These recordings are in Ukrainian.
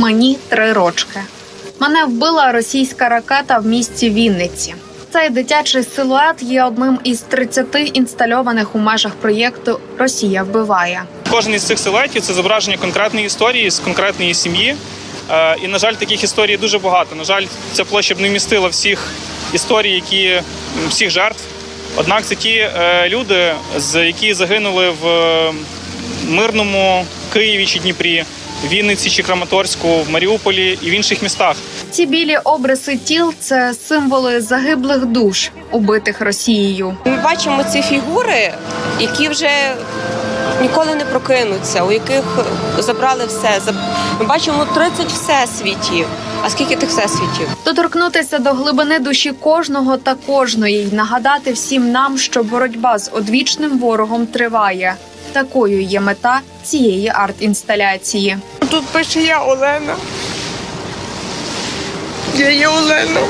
Мені три рочки. Мене вбила російська ракета в місті Вінниці. Цей дитячий силует є одним із 30 інстальованих у межах проєкту Росія вбиває. Кожен із цих силуетів це зображення конкретної історії з конкретної сім'ї. Е, І, на жаль, таких історій дуже багато. На жаль, ця площа б не вмістила всіх історій, які всіх жертв. Однак це ті е, люди, з які загинули в мирному Києві чи Дніпрі, Вінниці чи Краматорську, в Маріуполі і в інших містах. Ці білі обриси тіл це символи загиблих душ, убитих Росією. Ми бачимо ці фігури, які вже ніколи не прокинуться, у яких забрали все. Ми бачимо 30 всесвітів. А скільки тих всесвітів? Доторкнутися до глибини душі кожного та кожної й нагадати всім нам, що боротьба з одвічним ворогом триває. Такою є мета цієї арт-інсталяції. Тут пише я Олена. Я є Олена.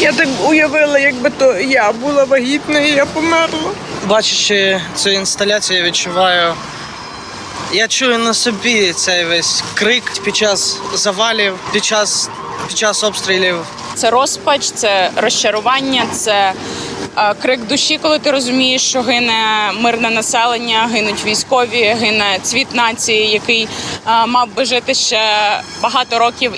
Я так уявила, якби то я була вагітна і я померла. Бачачи цю інсталяцію, я відчуваю. Я чую на собі цей весь крик під час завалів, під час, під час обстрілів. Це розпач, це розчарування, це крик душі, коли ти розумієш, що гине мирне населення, гинуть військові, гине цвіт нації, який мав би жити ще багато років.